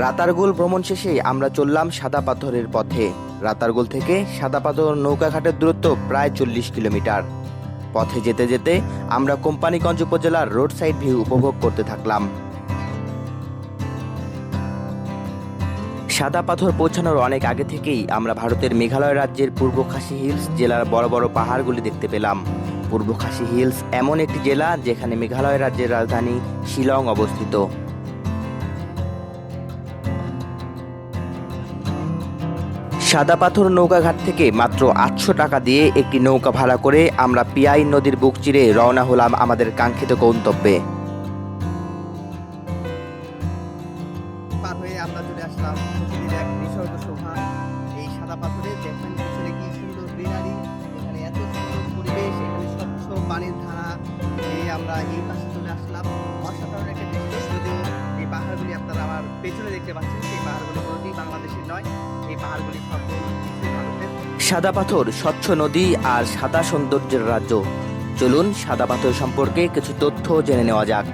রাতারগুল ভ্রমণ শেষে আমরা চললাম সাদা পাথরের পথে। রাতারগুল থেকে সাদা পাথর নৌকাঘাটের দূরত্ব প্রায় চল্লিশ কিলোমিটার। পথে যেতে যেতে আমরা কোম্পানিগঞ্জ উপজেলার রোড সাইড ভিউ উপভোগ করতে থাকলাম। সাদা পাথর পৌঁছানোর অনেক আগে থেকেই আমরা ভারতের মেঘালয় রাজ্যের পূর্ব খাসি হিলস জেলার বড় বড় পাহাড়গুলি দেখতে পেলাম। পূর্ব খাসি হিলস এমন একটি জেলা যেখানে মেঘালয় রাজ্যের রাজধানী শিলং অবস্থিত। সাদা পাথর নৌকাঘাট থেকে মাত্র আটশো টাকা দিয়ে একটি নৌকা ভাড়া করে আমরা পিয়াই নদীর বুক চিরে রওনা হলাম আমাদের কাঙ্ক্ষিত গন্তব্যে। আমরা এই পাশে আমার পেছনে দেখতে পাচ্ছেন সেই পাহাড়গুলি কোনোটি বাংলাদেশের নয়। এই পাহাড়গুলি সাদা পাথর, স্বচ্ছ নদী আর সাদা সৌন্দর্যের রাজ্য। চলুন সাদা পাথর সম্পর্কে কিছু তথ্য জেনে নেওয়া যাক।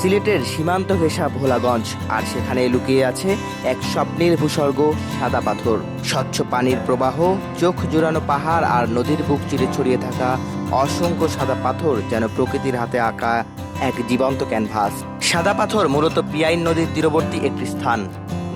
সিলেটের সীমান্ত ঘেঁষা ভোলাগঞ্জ, আর সেখানে লুকিয়ে আছে এক স্বপ্নের ভূস্বর্গ সাদা পাথর। স্বচ্ছ পানির প্রবাহ, চোখ জোড়ানো পাহাড় আর নদীর বুক চিরে ছড়িয়ে থাকা অসংখ্য সাদা পাথর যেন প্রকৃতির হাতে আঁকা এক জীবন্ত ক্যানভাস। সাদা পাথর মূলত পিয়াইন নদীর তীরবর্তী একটি স্থান।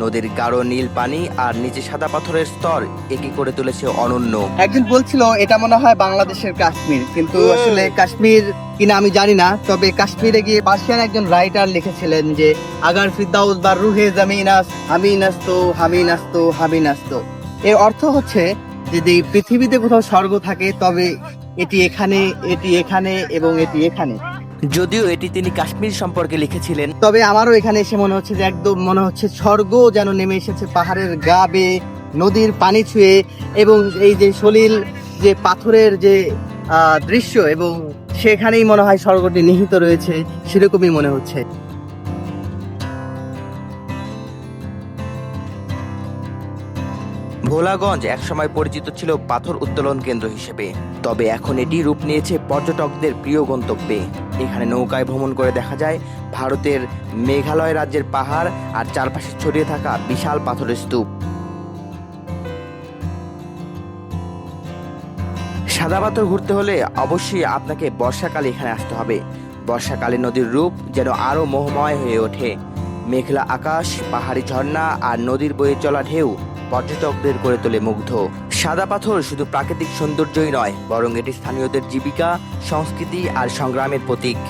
নদীর গাঢ় নীল পানি আর নিচে সাদা পাথরের স্তর একে করে তুলেছে অনন্য। একজন বলছিল এটা মনে হয় বাংলাদেশের কাশ্মীর। কিন্তু আসলে কাশ্মীর কিনা আমি জানি না তবে কাশ্মীরে গিয়ে পার্সিয়ান একজন রাইটার লিখেছিলেন যে আগার ফিরদাউস বা রুহে জামিনাস হামিনাস্তো হামিনাস্তো হামিনাস্তো। এর অর্থ হচ্ছে যদি পৃথিবীতে কোথাও স্বর্গ থাকে তবে এটি এখানে এটি এখানে এবং এটি এখানে। যদিও এটি তিনি কাশ্মীর সম্পর্কে লিখেছিলেন। তবে আমারও এখানে এসে মনে হচ্ছে যে একদম মনে হচ্ছে স্বর্গ যেন নেমে এসেছে পাহাড়ের গা বেয়ে নদীর পানি ছুঁয়ে এবং এই যে সলিল যে পাথরের যে দৃশ্য এবং সেখানেই মনে হয় স্বর্গটি নিহিত রয়েছে, সেরকমই মনে হচ্ছে। ভোলাগঞ্জ একসময় পরিচিত ছিল পাথর উত্তোলন কেন্দ্র হিসেবে। তবে এখন এটি রূপ নিয়েছে পর্যটকদের প্রিয় গন্তব্যে। এখানে নৌকায় ভ্রমণ করে দেখা যায় ভারতের মেঘালয় রাজ্যের পাহাড় আর চারপাশে ছড়িয়ে থাকা বিশাল পাথরের স্তূপ। সাদা পাথর ঘুরতে হলে অবশ্যই আপনাকে বর্ষাকালে এখানে আসতে হবে। বর্ষাকালে নদীর রূপ যেন আরও মোহময় হয়ে ওঠে। মেঘলা আকাশ, পাহাড়ি ঝর্ণা আর নদীর বয়ে চলা ঢেউ পর্যটকদের করে তোলে মুগ্ধ। সাদা পাথর শুধু প্রাকৃতিক সৌন্দর্যই নয়, বরং এটি স্থানীয়দের জীবিকা, সংস্কৃতি আর সংগ্রামের প্রতীক।